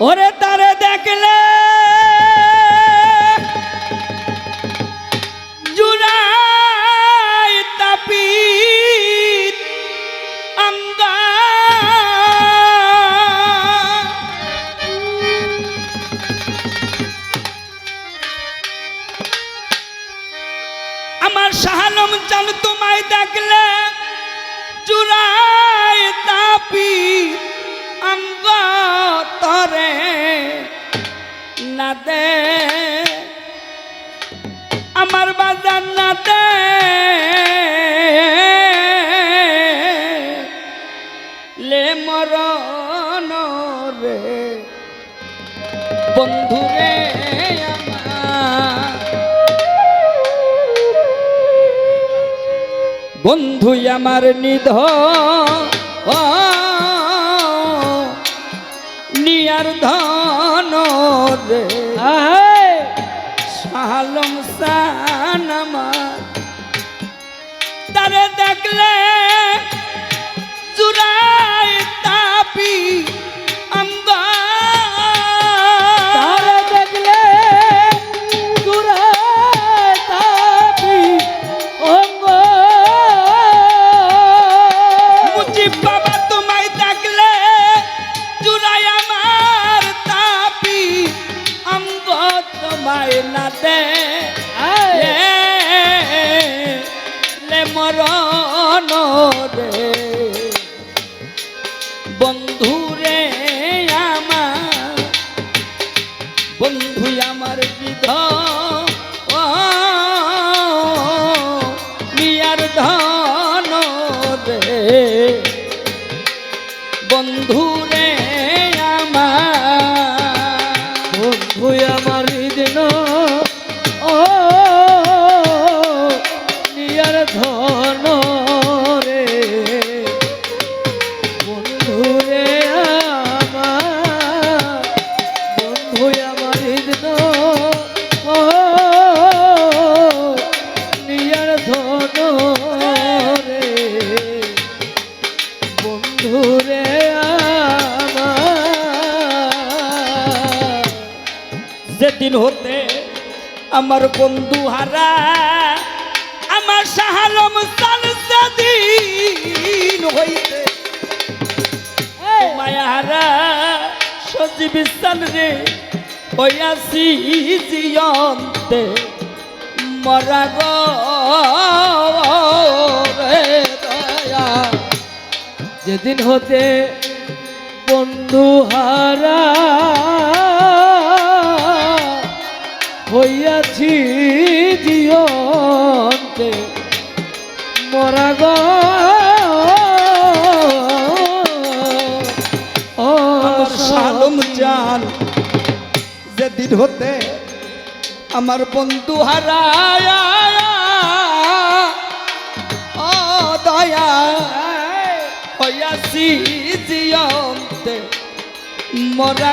ওরে তারে দেখলে জুড়াই তাপি আমার তোমায় দেখলে জুড়াই তাপি না দে আমার বাজার না দে লে মরণ রে, বন্ধু রে বন্ধু আমার নিধ নিয়ার ধন। রে। শালম সান আমার। তারে দেখলে বন্ধু আমার বিধ যেদিন হতে আমার বন্ধু হারা আমার শাহালম সাল যেদিন হইতে মায়া হারা সজীব রে হইয়াছি জিয়ন্তে। মরা গো যেদিন হতে বন্ধু হারা হইয়াছি জিয়ন্তে মরা গ আমার জান যেদিন হতে আমার বন্ধু হারায়। ও দয়া হইয়াছি জিয়ন্তে মরা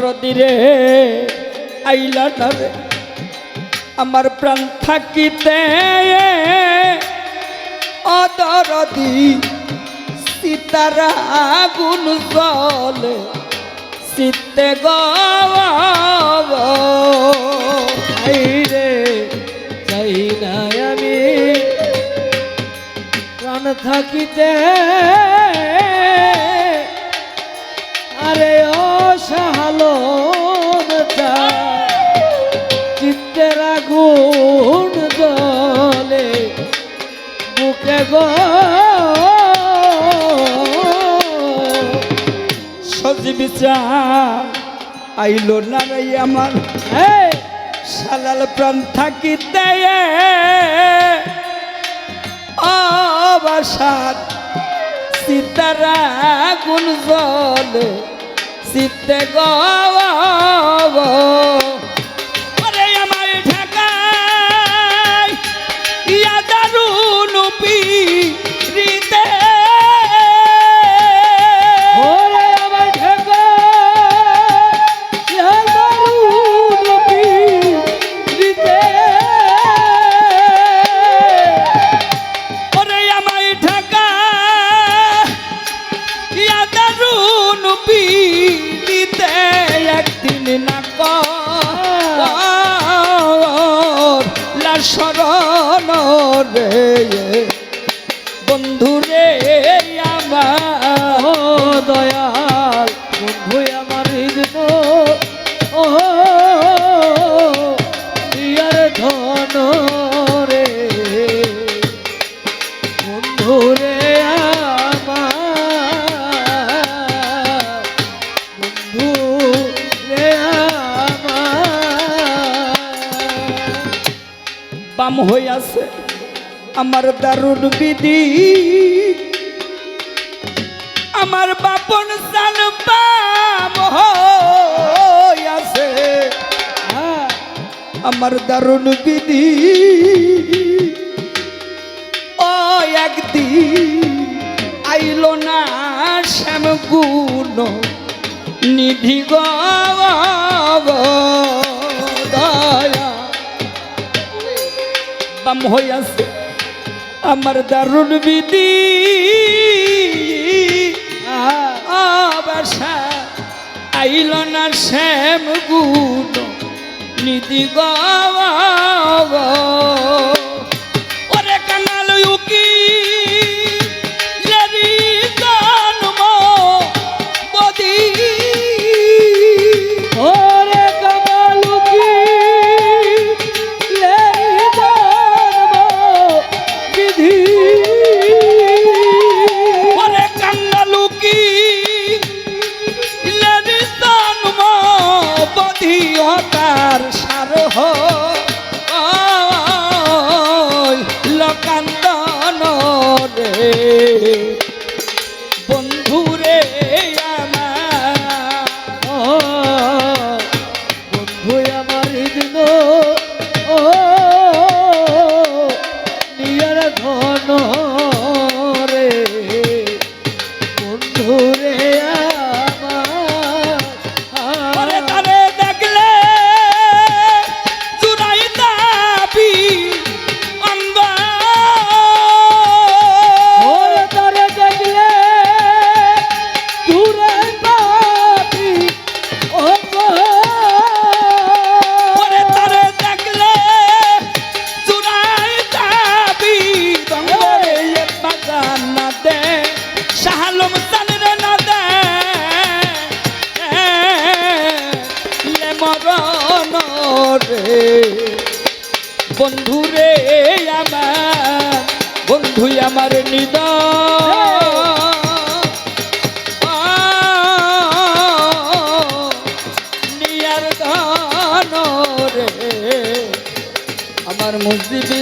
দরদি রে, আইলা না আমার প্রাণ থাকিতে অদরদি, সীতারা গুণ জলে চিত্তে গব আই রে চাই না আমি, প্রাণ থাকিতে গো। সজীব আইলো না রে আমার সালাল প্রাণ থাকিতে অবাসাত সীতারা গুণ জলে চিত্তে গব লাশরণ রে। বন্ধু রে, আমার দয়াল, বন্ধু আমার হৃদ ও ইয়ার ধন রে। বন্ধু রে হইয়াছে আমার দারুণ বিধি। আমার বাপন সান হইয়াছে হ্যাঁ আমার দারুণ বিধি। ও একদিন আইলো না শ্যাম গুণ নিধি গো বাম হইয়াছে। আমার দারুণ বিধি। আবাসা আইল না শ্যাম গুণ নিধি গব রে বন্ধু আমার নিদ নিয়ার ধন রে আমার মুসিবি